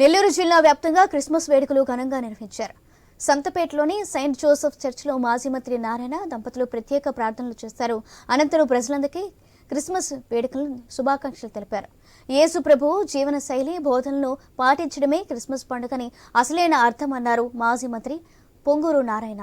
నెల్లూరు జిల్లా వ్యాప్తంగా క్రిస్మస్ వేడుకలు ఘనంగా నిర్వహించారు. సంతపేటలోని సెయింట్ జోసెఫ్ చర్చిలో మాజీ మంత్రి నారాయణ దంపతులు ప్రత్యేక ప్రార్థనలు చేశారు అనంతరం ప్రజలందరికీ క్రిస్మస్ వేడుకలను శుభాకాంక్షలు తెలిపారు. యేసు ప్రభువు జీవన శైలి బోధనలను పాటించడమే క్రిస్మస్ పండుగని అసలైన అర్థం అన్నారు మాజీ మంత్రి పొంగూరు నారాయణ.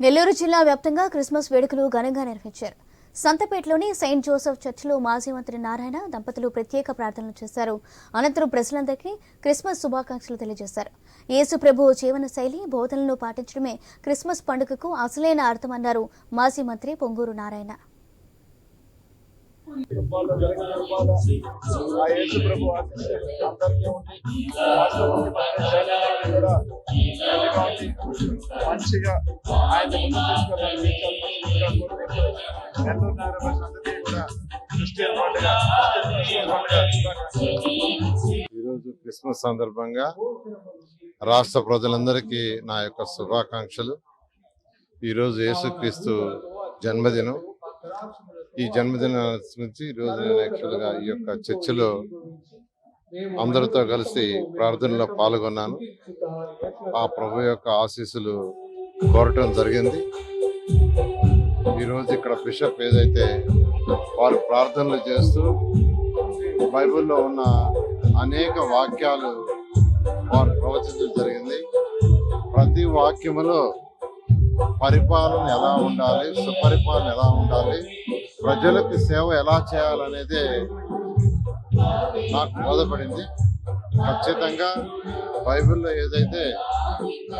నెల్లూరు జిల్లా వ్యాప్తంగా క్రిస్మస్ వేడుకలు ఘనంగా నిర్వహించారు. సంతపేటలోని సెయింట్ జోసెఫ్ చర్చిలో మాజీ మంత్రి నారాయణ దంపతులు ప్రత్యేక ప్రార్థనలు చేశారు. అనంతరం ప్రజలందరికీ క్రిస్మస్ శుభాకాంక్షలు తెలియజేశారు. యేసు ప్రభు జీవన శైలి బోధనలను పాటించడమే క్రిస్మస్ పండుగకు అసలైన అర్థమన్నారు మాజీ మంత్రి పొంగూరు నారాయణ. ఆ మంచిగా ఆయన నెల్లూరు నగర ప్రజలందరికీ కూడా క్రిస్టియన్ పండుగ ఈరోజు క్రిస్మస్ సందర్భంగా రాష్ట్ర ప్రజలందరికీ నా యొక్క శుభాకాంక్షలు. ఈరోజు యేసుక్రీస్తు జన్మదినం. ఈ జన్మదిన నుంచి ఈరోజు నేను యాక్చువల్గా ఈ యొక్క చర్చిలో అందరితో కలిసి ప్రార్థనలో పాల్గొన్నాను. ఆ ప్రభు యొక్క ఆశీస్సులు కోరటం జరిగింది. ఈరోజు ఇక్కడ బిషప్ ఏదైతే వారు ప్రార్థనలు చేస్తూ బైబిల్లో ఉన్న అనేక వాక్యాలు వారు ప్రవచించడం జరిగింది. ప్రతి వాక్యములో పరిపాలన ఎలా ఉండాలి సుపరిపాలన ఎలా ఉండాలి ప్రజలకు సేవ ఎలా చేయాలనేదే నాకు బోధపడింది. ఖచ్చితంగా బైబిల్లో ఏదైతే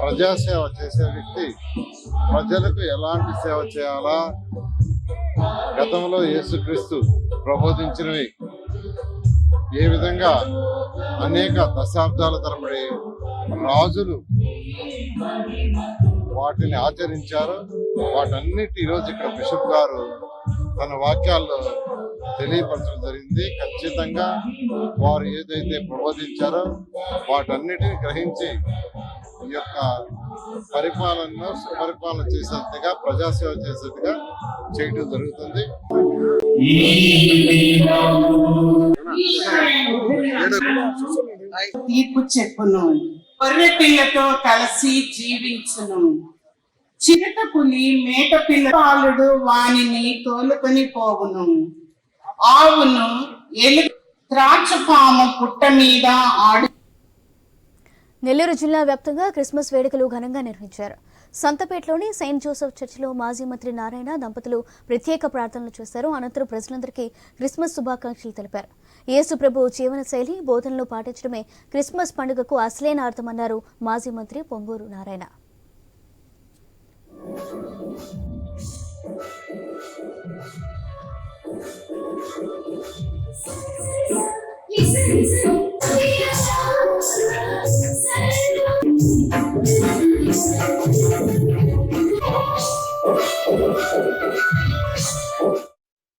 ప్రజాసేవ చేసే వ్యక్తి ప్రజలకు ఎలాంటి సేవ చేయాలా? గతంలో యేసుక్రీస్తు ప్రబోధించినవి ఏ విధంగా అనేక దశాబ్దాల తరబడి రాజులు వాటిని ఆచరించారు వాటన్నిటి ఈరోజు ఇక్కడ బిషప్ గారు తన వాక్యాల్లో తెలియపరచడం జరిగింది. ఖచ్చితంగా వారు ఏదైతే ప్రబోధించారో వాటన్నిటిని గ్రహించి ఈ యొక్క పరిపాలనను సుపరిపాలన చేసేట్టుగా ప్రజాసేవ చేసేట్టుగా చేయడం జరుగుతుంది. తీర్పు చెప్పును గొర్రె పిల్లతో కలిసి జీవించును. చిరుత పులి మేట పిల్ల పాలుడు వానిని తోలుకొని పోవును. ఆవును ఎలు త్రాచపాము పుట్ట మీద ఆడు నెల్లూరు జిల్లా వ్యాప్తంగా క్రిస్మస్ వేడుకలు ఘనంగా నిర్వహించారు. సంతపేటలోని సెయింట్ జోసెఫ్ చర్చిలో మాజీ మంత్రి నారాయణ దంపతులు ప్రత్యేక ప్రార్థనలు చేశారు. అనంతరం ప్రజలందరికీ క్రిస్మస్ శుభాకాంక్షలు తెలిపారు. యేసు ప్రభు జీవన శైలి బోధనలు పాటించడమే క్రిస్మస్ పండుగకు అసలైన అర్థమన్నారు మాజీ మంత్రి పొంగూరు నారాయణ. vocês.